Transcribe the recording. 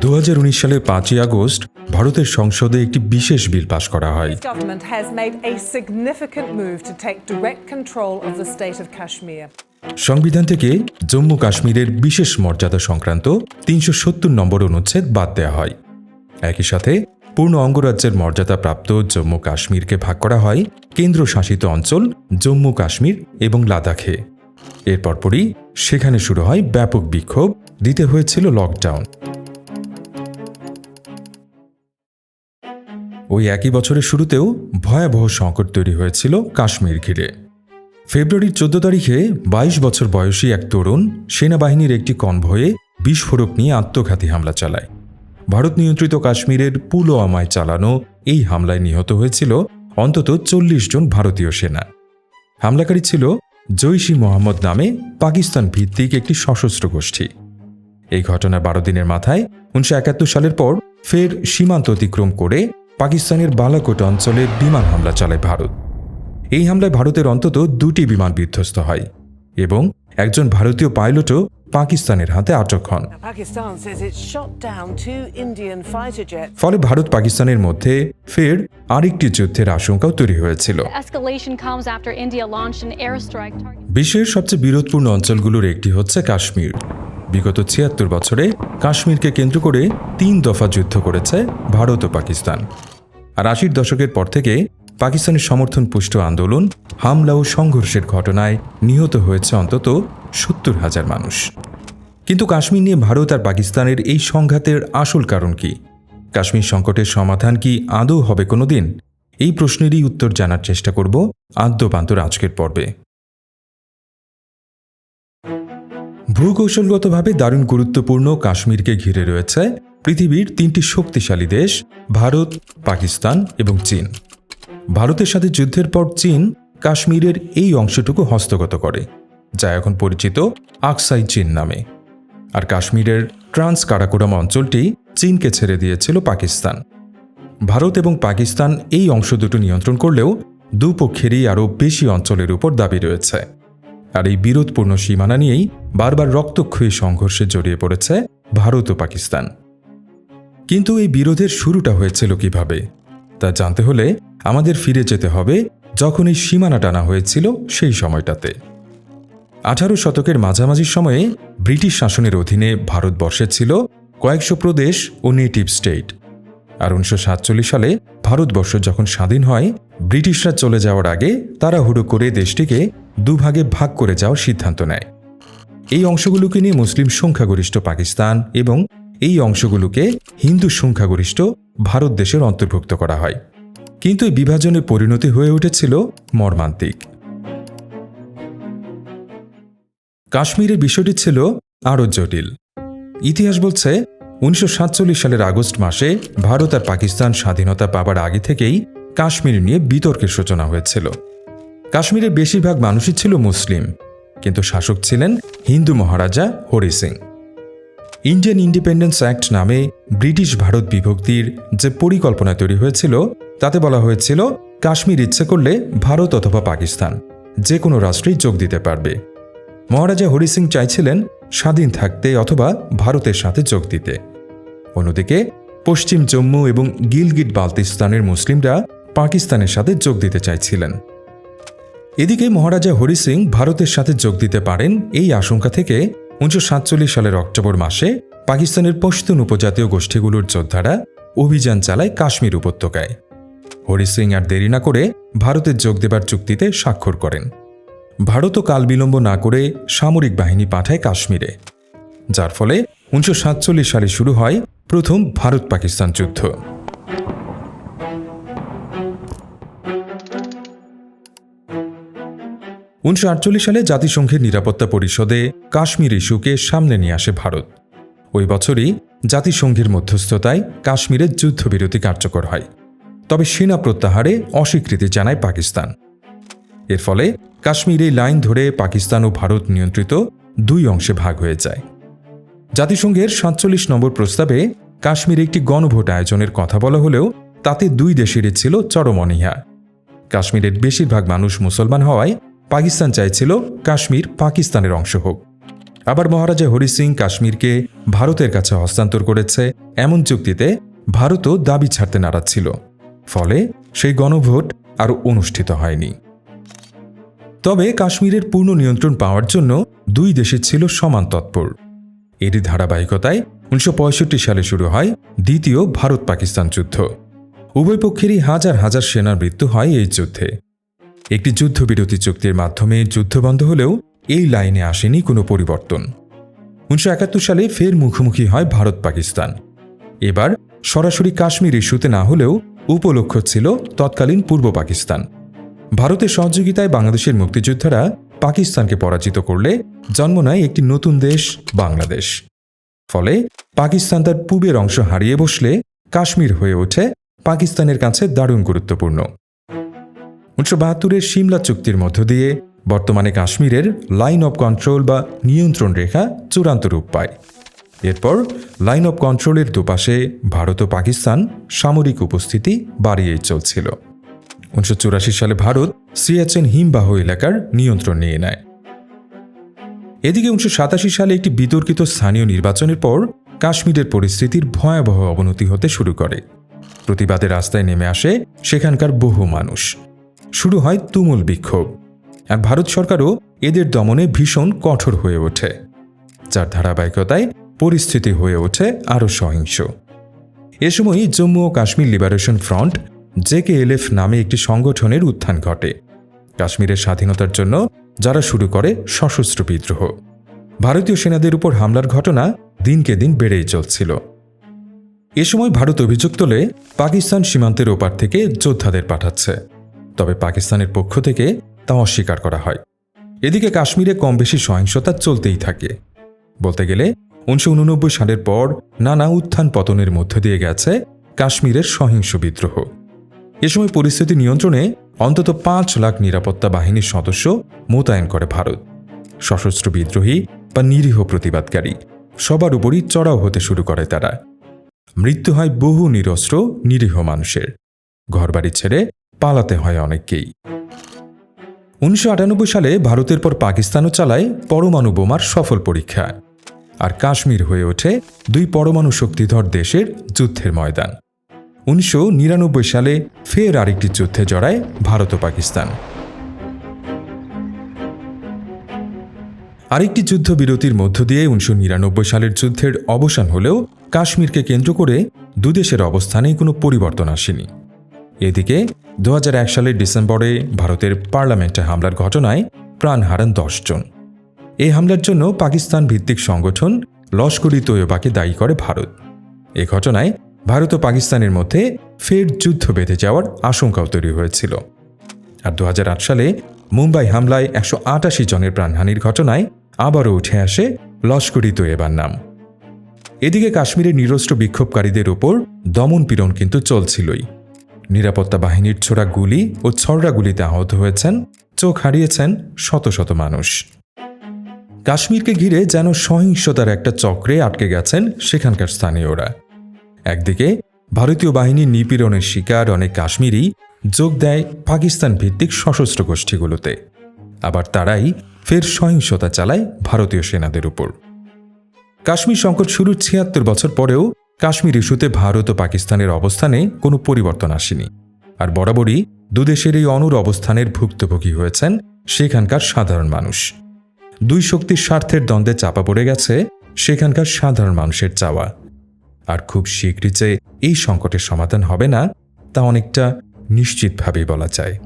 দু সালের পাঁচই আগস্ট ভারতের সংসদে একটি বিশেষ বিল পাশ করা হয়. সংবিধান থেকে জম্মু কাশ্মীরের বিশেষ মর্যাদা সংক্রান্ত তিনশো সত্তর নম্বর অনুচ্ছেদ বাদ দেওয়া হয়। একই সাথে পূর্ণ অঙ্গরাজ্যের মর্যাদাপ্রাপ্ত জম্মু কাশ্মীরকে ভাগ করা হয় কেন্দ্রশাসিত অঞ্চল জম্মু কাশ্মীর এবং লাদাখে। এর পরপরই সেখানে শুরু হয় ব্যাপক বিক্ষোভ দিতে হয়েছিল লকডাউন ওই একই বছরের শুরুতেও ভয়াবহ সংকট তৈরি হয়েছিল কাশ্মীর ঘিরে। ফেব্রুয়ারির চোদ্দ তারিখে ২২ বছর বয়সী এক তরুণ সেনাবাহিনীর একটি কনভয়ে বিস্ফোরক নিয়ে আত্মঘাতী হামলা চালায়। ভারত নিয়ন্ত্রিত কাশ্মীরের পুলওয়ামায় চালানো এই হামলায় নিহত হয়েছিল অন্তত চল্লিশ জন ভারতীয় সেনা। হামলাকারী ছিল জৈশি মোহাম্মদ নামে পাকিস্তান ভিত্তিক একটি সশস্ত্র গোষ্ঠী। এই ঘটনার বারো দিনের মাথায় উনিশশো একাত্তর সালের পর ফের সীমান্ত অতিক্রম করে পাকিস্তানের বালাকোট অঞ্চলে বিমান হামলা চালায় ভারত এই হামলায় ভারতের অন্তত দুটি বিমান বিধ্বস্ত হয় এবং একজন ভারতীয় পাইলটও পাকিস্তানের হাতে আটক হন. ফলে ভারত পাকিস্তানের মধ্যে ফের আরেকটি যুদ্ধের আশঙ্কাও তৈরি হয়েছিল. বিশ্বের সবচেয়ে বিরোধপূর্ণ অঞ্চলগুলোর একটি হচ্ছে কাশ্মীর বিগত ছিয়াত্তর বছরে কাশ্মীরকে কেন্দ্র করে তিন দফা যুদ্ধ করেছে ভারত ও পাকিস্তান। আর আশির দশকের পর থেকে পাকিস্তানের সমর্থন পুষ্ট আন্দোলন, হামলা ও সংঘর্ষের ঘটনায় নিহত হয়েছে অন্তত সত্তর হাজার মানুষ। কিন্তু কাশ্মীর নিয়ে ভারত আর পাকিস্তানের এই সংঘাতের আসল কারণ কি? কাশ্মীর সংকটের সমাধান কি আদৌ হবে কোনো দিন এই প্রশ্নেরই উত্তর জানার চেষ্টা করব আদ্যপান্তর আজকের পর্বে। ভূকৌশলগতভাবে দারুণ গুরুত্বপূর্ণ কাশ্মীরকে ঘিরে রয়েছে পৃথিবীর তিনটি শক্তিশালী দেশ, ভারত, পাকিস্তান এবং চীন। ভারতের সাথে যুদ্ধের পর চীন কাশ্মীরের এই অংশটুকু হস্তগত করে, যা এখন পরিচিত আকসাই চীন নামে। আর কাশ্মীরের ট্রান্স কারাকোরাম অঞ্চলটি চীনকে ছেড়ে দিয়েছিল পাকিস্তান। ভারত এবং পাকিস্তান এই অংশ দুটো নিয়ন্ত্রণ করলেও দুপক্ষেরই আরও বেশি অঞ্চলের উপর দাবি রয়েছে। আর এই বিরোধপূর্ণ সীমানা নিয়েই বারবার রক্তক্ষয়ী সংঘর্ষে জড়িয়ে পড়েছে ভারত ও পাকিস্তান। কিন্তু এই বিরোধের শুরুটা হয়েছিল কীভাবে? তা জানতে হলে আমাদের ফিরে যেতে হবে যখন এই সীমানা টানা হয়েছিল সেই সময়টাতে। আঠারো শতকের মাঝামাঝি সময়ে ব্রিটিশ শাসনের অধীনে ভারতবর্ষে ছিল কয়েকশো প্রদেশ ও নেটিভ স্টেট। আর উনিশশো সাতচল্লিশ সালে ভারতবর্ষ যখন স্বাধীন হয়, ব্রিটিশরা চলে যাওয়ার আগে তারা হুড়ো করে দেশটিকে দুভাগে ভাগ করে যাওয়ার সিদ্ধান্ত নেয়। এই অংশগুলোকে নিয়ে মুসলিম সংখ্যাগরিষ্ঠ পাকিস্তান এবং এই অংশগুলোকে হিন্দু সংখ্যাগরিষ্ঠ ভারত দেশের অন্তর্ভুক্ত করা হয়। কিন্তু এই বিভাজনের পরিণতি হয়ে উঠেছিল মর্মান্তিক। কাশ্মীরের বিষয়টি ছিল আরও জটিল। ইতিহাস বলছে, উনিশশো সাতচল্লিশ সালের আগস্ট মাসে ভারত আর পাকিস্তান স্বাধীনতা পাবার আগে থেকেই কাশ্মীর নিয়ে বিতর্কের সূচনা হয়েছিল। কাশ্মীরের বেশিরভাগ মানুষই ছিল মুসলিম, কিন্তু শাসক ছিলেন Hindu maharaja Hari Singh. Indian independence act নামে ব্রিটিশ ভারত বিভক্তির যে পরিকল্পনা তৈরি হয়েছিল, তাতে বলা হয়েছিল, কাশ্মীর ইচ্ছে করলে ভারত অথবা পাকিস্তান যে কোনো রাষ্ট্রেই যোগ দিতে পারবে। মহারাজা হরি সিং চাইছিলেন স্বাধীন থাকতে অথবা ভারতের সাথে যোগ দিতে। অন্যদিকে, পশ্চিম জম্মু এবং গিলগিট বালতিস্তানের মুসলিমরা পাকিস্তানের সাথে যোগ দিতে চাইছিলেন। এদিকে মহারাজা হরি সিং ভারতের সাথে যোগ দিতে পারেন এই আশঙ্কা থেকে উনিশশো সাতচল্লিশ সালের অক্টোবর মাসে পাকিস্তানের পশতুন উপজাতীয় গোষ্ঠীগুলোর যোদ্ধারা অভিযান চালায় কাশ্মীর উপত্যকায়। হরি সিং আর দেরি না করে ভারতের যোগ দেবার চুক্তিতে স্বাক্ষর করেন। ভারতও কাল বিলম্ব না করে সামরিক বাহিনী পাঠায় কাশ্মীরে। যার ফলে উনিশশো সাতচল্লিশ সালে শুরু হয় প্রথম ভারত পাকিস্তান যুদ্ধ। উনিশশো আটচল্লিশ সালে জাতিসংঘের নিরাপত্তা পরিষদে কাশ্মীর ইস্যুকে সামনে নিয়ে আসে ভারত। ওই বছরই জাতিসংঘের মধ্যস্থতায় কাশ্মীরের যুদ্ধবিরতি কার্যকর হয়। তবে সেনা প্রত্যাহারে অস্বীকৃতি জানায় পাকিস্তান। এর ফলে কাশ্মীর লাইন ধরে পাকিস্তান ও ভারত নিয়ন্ত্রিত দুই অংশে ভাগ হয়ে যায়। জাতিসংঘের সাতচল্লিশ নম্বর প্রস্তাবে কাশ্মীরে একটি গণভোট আয়োজনের কথা বলা হলেও তাতে দুই দেশেরই ছিল চরম অনীহা। কাশ্মীরের বেশিরভাগ মানুষ মুসলমান হওয়ায় পাকিস্তান চাইছিল কাশ্মীর পাকিস্তানের অংশ হোক। আবার মহারাজা হরি সিং কাশ্মীরকে ভারতের কাছে হস্তান্তর করেছে, এমন চুক্তিতে ভারতও দাবি ছাড়তে নারাজ ছিল। ফলে সেই গণভোট আর অনুষ্ঠিত হয়নি। তবে কাশ্মীরের পূর্ণ নিয়ন্ত্রণ পাওয়ার জন্য দুই দেশে ছিল সমান তৎপর। এরই ধারাবাহিকতায় উনিশশো পঁয়ষট্টি সালে শুরু হয় দ্বিতীয় ভারত পাকিস্তান যুদ্ধ। উভয় পক্ষেরই হাজার হাজার সেনার মৃত্যু হয় এই যুদ্ধে। একটি যুদ্ধবিরতি চুক্তির মাধ্যমে যুদ্ধ বন্ধ হলেও এই লাইনে আসেনি কোনো পরিবর্তন। উনিশশো একাত্তর সালে ফের মুখোমুখি হয় ভারত পাকিস্তান। এবার সরাসরি কাশ্মীর ইস্যুতে না হলেও উপলক্ষ ছিল তৎকালীন পূর্ব পাকিস্তান। ভারতের সহযোগিতায় বাংলাদেশের মুক্তিযোদ্ধারা পাকিস্তানকে পরাজিত করলে জন্ম নেয় একটি নতুন দেশ, বাংলাদেশ। ফলে পাকিস্তান তার পূবের অংশ হারিয়ে বসলে কাশ্মীর হয়ে ওঠে পাকিস্তানের কাছে দারুণ গুরুত্বপূর্ণ। উনিশশো বাহাত্তরের সিমলা চুক্তির মধ্য দিয়ে বর্তমানে কাশ্মীরের লাইন অব কন্ট্রোল বা নিয়ন্ত্রণ রেখা চূড়ান্ত রূপ পায়। এরপর লাইন অব কন্ট্রোলের দুপাশে ভারত ও পাকিস্তান সামরিক উপস্থিতি বাড়িয়েই চলছিল। উনিশশো চুরাশি সালে ভারত সিয়াচেন হিমবাহ এলাকার নিয়ন্ত্রণ নিয়ে নেয়। এদিকে উনিশশো সাতাশি সালে একটি বিতর্কিত স্থানীয় নির্বাচনের পর কাশ্মীরের পরিস্থিতির ভয়াবহ অবনতি হতে শুরু করে। প্রতিবাদের রাস্তায় নেমে আসে সেখানকার বহু মানুষ। শুরু হয় তুমুল বিক্ষোভ। আর ভারত সরকারও এদের দমনে ভীষণ কঠোর হয়ে ওঠে। যার ধারাবাহিকতায় পরিস্থিতি হয়ে ওঠে আরও সহিংস। এ সময় জম্মু ও কাশ্মীর লিবারেশন ফ্রন্ট জেকেএলএফ নামে একটি সংগঠনের উত্থান ঘটে। কাশ্মীরের স্বাধীনতার জন্য যারা শুরু করে সশস্ত্র বিদ্রোহ। ভারতীয় সেনাদের উপর হামলার ঘটনা দিনকে দিন বেড়েই চলছিল। এ সময় ভারত অভিযোগ তোলে, পাকিস্তান সীমান্তের ওপার থেকে যোদ্ধাদের পাঠাচ্ছে। তবে পাকিস্তানের পক্ষ থেকে তা অস্বীকার করা হয়। এদিকে কাশ্মীরে কম বেশি সহিংসতা চলতেই থাকে। বলতে গেলে, উনিশশো উননব্বই সালের পর নানা উত্থান পতনের মধ্য দিয়ে গেছে কাশ্মীরের সহিংস বিদ্রোহ। এ সময় পরিস্থিতি নিয়ন্ত্রণে অন্তত পাঁচ লাখ নিরাপত্তা বাহিনীর সদস্য মোতায়েন করে ভারত। সশস্ত্র বিদ্রোহী বা নিরীহ প্রতিবাদকারী, সবার উপরই চড়াও হতে শুরু করে তারা। মৃত্যু হয় বহু নিরস্ত্র, নিরীহ মানুষের। ঘরবাড়ি ছেড়ে পালাতে হয় অনেককেই। উনিশশো আটানব্বই সালে ভারতের পর পাকিস্তানও চালায় পরমাণু বোমার সফল পরীক্ষা। আর কাশ্মীর হয়ে ওঠে দুই পরমাণু শক্তিধর দেশের যুদ্ধের ময়দান। উনিশশো নিরানব্বই সালে ফের আরেকটি যুদ্ধে জড়ায় ভারত ও পাকিস্তান। আরেকটি যুদ্ধবিরতির মধ্য দিয়ে উনিশশো নিরানব্বই সালের যুদ্ধের অবসান হলেও কাশ্মীরকে কেন্দ্র করে দুদেশের অবস্থানেই কোনো পরিবর্তন আসেনি। এদিকে দু হাজার এক সালের ডিসেম্বরে ভারতের পার্লামেন্টে হামলার ঘটনায় প্রাণ হারান দশজন এই হামলার জন্য পাকিস্তান ভিত্তিক সংগঠন লস্করি তৈয়বাকে দায়ী করে ভারত। এ ঘটনায় ভারত ও পাকিস্তানের মধ্যে ফের যুদ্ধ বেঁধে যাওয়ার আশঙ্কাও তৈরি হয়েছিল। আর দু হাজার আট সালে মুম্বাই হামলায় একশো আটাশি জনের প্রাণহানির ঘটনায় আবারও উঠে আসে লস্করি তৈয়বার নাম। এদিকে কাশ্মীরের নিরস্ত্র বিক্ষোভকারীদের ওপর দমন পীড়ন কিন্তু চলছিলই। নিরাপত্তা বাহিনীর ছোড়া গুলি ও ছড়রা গুলিতে আহত হয়েছেন, চোখ হারিয়েছেন শত শত মানুষ। কাশ্মীরকে ঘিরে যেন সহিংসতার একটা চক্রে আটকে গেছেন সেখানকার স্থানীয়রা। একদিকে, ভারতীয় বাহিনীর নিপীড়নের শিকার অনেক কাশ্মীরি যোগ দেয় পাকিস্তান ভিত্তিক সশস্ত্র গোষ্ঠীগুলোতে। আবার তারাই ফের সহিংসতা চালায় ভারতীয় সেনাদের উপর। কাশ্মীর সংকট শুরুর ছিয়াত্তর বছর পরেও কাশ্মীর ইস্যুতে ভারত ও পাকিস্তানের অবস্থানে কোনো পরিবর্তন আসেনি। আর বরাবরই দুদেশের এই অনুর অবস্থানের ভুক্তভোগী হয়েছেন সেখানকার সাধারণ মানুষ। দুই শক্তির স্বার্থের দ্বন্দ্বে চাপা পড়ে গেছে সেখানকার সাধারণ মানুষের চাওয়া। আর খুব শীঘ্রই যে এই সংকটের সমাধান হবে না, তা অনেকটা নিশ্চিতভাবেই বলা যায়।